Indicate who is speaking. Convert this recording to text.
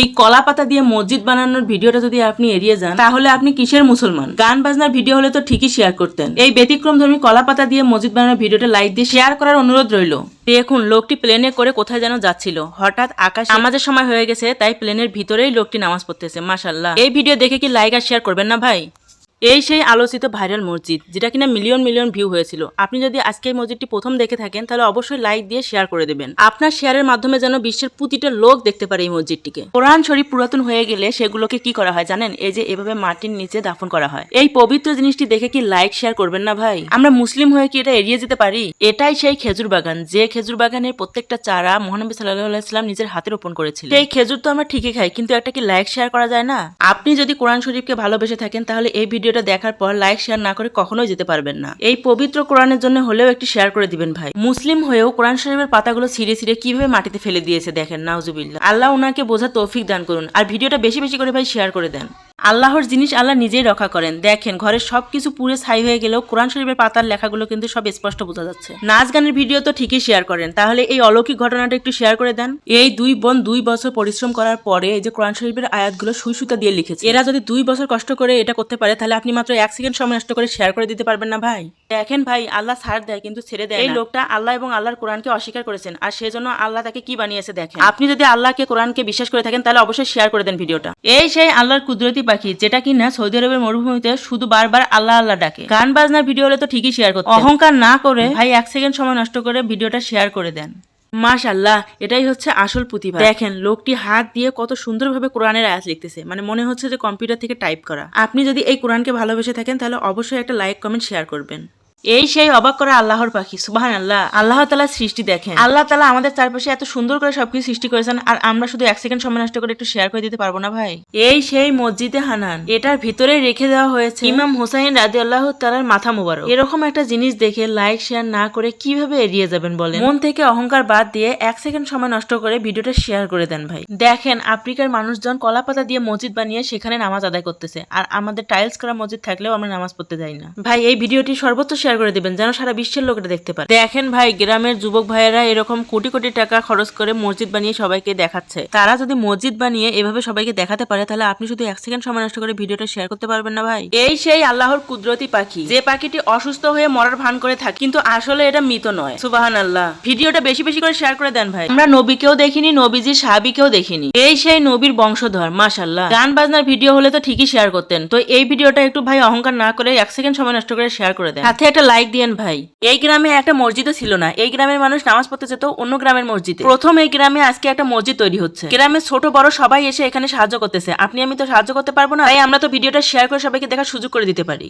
Speaker 1: এই কলা পাতা দিয়ে মসজিদ বানানোর ভিডিওটা যদি আপনি এড়িয়ে যান, তাহলে আপনি কিসের মুসলমান? গান বাজনার ভিডিও হলে তো ঠিকই শেয়ার করতেন। এই ব্যতিক্রম ধর্মী কলা পাতা দিয়ে মসজিদ বানানোর ভিডিওটা লাইক দিয়ে শেয়ার করার অনুরোধ রইল। দেখুন, লোকটি প্লেনে করে কোথায় যেন যাচ্ছিল। হঠাৎ আকাশ আমাদের সময় হয়ে গেছে, তাই প্লেনের ভিতরেই লোকটি নামাজ পড়তেছে মাসাল্লাহ এই ভিডিও দেখে কি লাইক আর শেয়ার করবেন না ভাই? এই সেই আলোচিত ভাইরাল মসজিদ, যেটা কিনা মিলিয়ন মিলিয়ন ভিউ হয়েছিল। আপনি যদি আজকে এই মসজিদটি প্রথম দেখে থাকেন, তাহলে অবশ্যই লাইক দিয়ে শেয়ার করে দেবেন। আপনার শেয়ারের মাধ্যমে যেন বিশ্বের প্রতিটা লোক দেখতে পারে এই মসজিদটিকে। কোরআন শরীফ পুরাতন হয়ে গেলে সেগুলোকে কি করা হয় জানেন? এই যে এভাবে মাটির নিচে দাফন করা হয়। এই পবিত্র জিনিসটি দেখে কি লাইক শেয়ার করবেন না ভাই? আমরা মুসলিম হয়ে কি এটা এড়িয়ে যেতে পারি? এটাই সেই খেজুর বাগান, যে খেজুর বাগানের প্রত্যেকটা চারা মহানবী সাল্লাহ ইসলাম নিজের হাতে রোপণ করেছিল এই খেজুর তো আমরা ঠিকই খাই, কিন্তু একটা কি লাইক শেয়ার করা যায় না? আপনি যদি কোরআন শরীফকে ভালোবেসে থাকেন, তাহলে এই ভিডিওটা দেখার পর লাইক শেয়ার না করে কখনোই যেতে পারবেন না। এই পবিত্র কোরআনের জন্য হলেও একটি শেয়ার করে দিবেন ভাই। মুসলিম হয়েও কোরআন শরীফের পাতাগুলো ছিঁড়ে ছিঁড়ে কীভাবে মাটিতে ফেলে দিয়েছে দেখেন, নাউজুবিল্লাহ। আল্লাহ ওনাকে বোঝা তৌফিক দান করুন। আর ভিডিওটা বেশি বেশি করে ভাই শেয়ার করে দেন। আল্লাহর জিনিস আল্লাহ নিজেই রক্ষা করেন। দেখেন ঘরের সবকিছু পুরে ছাই হয়ে গেলেও কোরআন শরীফের পাতার লেখাগুলো কিন্তু সব স্পষ্ট বোঝা যাচ্ছে। নাচ গানের ভিডিও তো ঠিকই শেয়ার করেন। তাহলে এই অলৌকিক ঘটনাটা একটু শেয়ার করে দেন। এই দুই বোন দুই বছর পরিশ্রম করার পরে এই যে কোরআন শরীফের আয়াতগুলো সুই সুতা দিয়ে লিখেছে। এরা যদি দুই বছর কষ্ট করে এটা করতে পারে তাহলে আপনি মাত্র এক সেকেন্ড সময় নষ্ট করে শেয়ার করে দিতে পারবেন না ভাই। দেখেন ভাই আল্লাহ ছাড় দেয় কিন্তু ছেড়ে দেয় এই লোকটা আল্লাহ এবং আল্লাহর কোরআনকে অস্বীকার করেছেন। আর সেজন্য আল্লাহ তাকে কি বানিয়েছে দেখেন। আপনি যদি আল্লাহকে কোরআনকে বিশ্বাস করে থাকেন তাহলে অবশ্যই শেয়ার করে দেন ভিডিওটা। এই সেই আল্লাহর কুদরতি পাখি যেটা কিনা সৌদি আরবের মরুভূমিতে শুধু বারবার আল্লাহ আল্লাহ ডাকে। গান বাজনার ভিডিও হলে তো ঠিকই শেয়ার করতে। অহংকার না করে ভাই এক সেকেন্ড সময় নষ্ট করে ভিডিওটা শেয়ার করে দেন। মাশাল্লাহ এটাই হচ্ছে আসল প্রতিভা। দেখেন, লোকটি হাত দিয়ে কত সুন্দরভাবে কোরআনের আয়াত লিখতেছে। মানে মনে হচ্ছে যে কম্পিউটার থেকে টাইপ করা। আপনি যদি এই কোরআনকে ভালোবেসে থাকেন, তাহলে অবশ্যই একটা লাইক কমেন্ট শেয়ার করবেন। এই সেই অবাক করা আল্লাহর পাখি সুবাহান আল্লাহ আল্লাহ তালা সৃষ্টি দেখেন। আল্লাহ তালা আমাদের চারপাশে এত সুন্দর করে সবকিছু সৃষ্টি করেছেন আর আমরা শুধু এক সেকেন্ড সময় নষ্ট করে একটু শেয়ার করে দিতে পারব না ভাই? এই সেই মসজিদে হানান এটার ভিতরে রেখে দেওয়া হয়েছে ইমাম হুসাইন রাজি আল্লাহ তালার মাথা মুবারক। এরকম একটা জিনিস দেখে লাইক শেয়ার না করে কীভাবে এড়িয়ে যাবেন বলেন? মন থেকে অহংকার বাদ দিয়ে এক সেকেন্ড সময় নষ্ট করে ভিডিওটা শেয়ার করে দেন ভাই। দেখেন আফ্রিকার মানুষজন কলা পাতা দিয়ে মসজিদ বানিয়ে সেখানে নামাজ আদায় করতেছে আর আমাদের টাইলস করা মসজিদ থাকলেও আমরা নামাজ পড়তে যাই না। ভাই এই ভিডিওটি সর্বোচ্চ শেয়ার করে দিবেন, যেন সারা বিশ্বের লোকেরা দেখতে পারে। দেখেন ভাই, গ্রামের যুবক ভাইয়েরা এরকম কোটি কোটি টাকা খরচ করে মসজিদ বানিয়ে সবাইকে দেখাচ্ছে। তারা যদি মসজিদ বানিয়ে এভাবে সবাইকে দেখাতে পারে, তাহলে আপনি শুধু এক সেকেন্ড সময় নষ্ট করে ভিডিওটা শেয়ার করতে পারবেন না ভাই। এই সেই আল্লাহর কুদরতি পাখি, যে পাখিটি অসুস্থ হয়ে মরার ভান করে থাকে। কিন্তু আসলে এটা মৃত নয়। সুবাহান আল্লাহ ভিডিওটা বেশি বেশি করে শেয়ার করে দেন ভাই। আমরা নবীকেও দেখিনি নবীজির সাহাবিকেও দেখিনি। এই সেই নবীর বংশধর মাশাল্লাহ গান বাজনার ভিডিও হলে তো ঠিকই শেয়ার করতেন। তো এই ভিডিওটা একটু ভাই অহংকার না করে এক সেকেন্ড সময় নষ্ট করে শেয়ার করে দেন। সাথে একটা লাইক দিয়েন ভাই। এই গ্রামে একটা মসজিদও ছিল না। এই গ্রামের মানুষ নামাজ পড়তে যেত অন্য গ্রামের মসজিদে। প্রথম এই গ্রামে আজকে একটা মসজিদ তৈরি হচ্ছে। গ্রামের ছোট, বড় সবাই এসে এখানে সাহায্য করতেছে। আপনি আমি তো সাহায্য করতে পারব না, তাই আমরা তো ভিডিওটা শেয়ার করে সবাইকে দেখার সুযোগ করে দিতে পারি।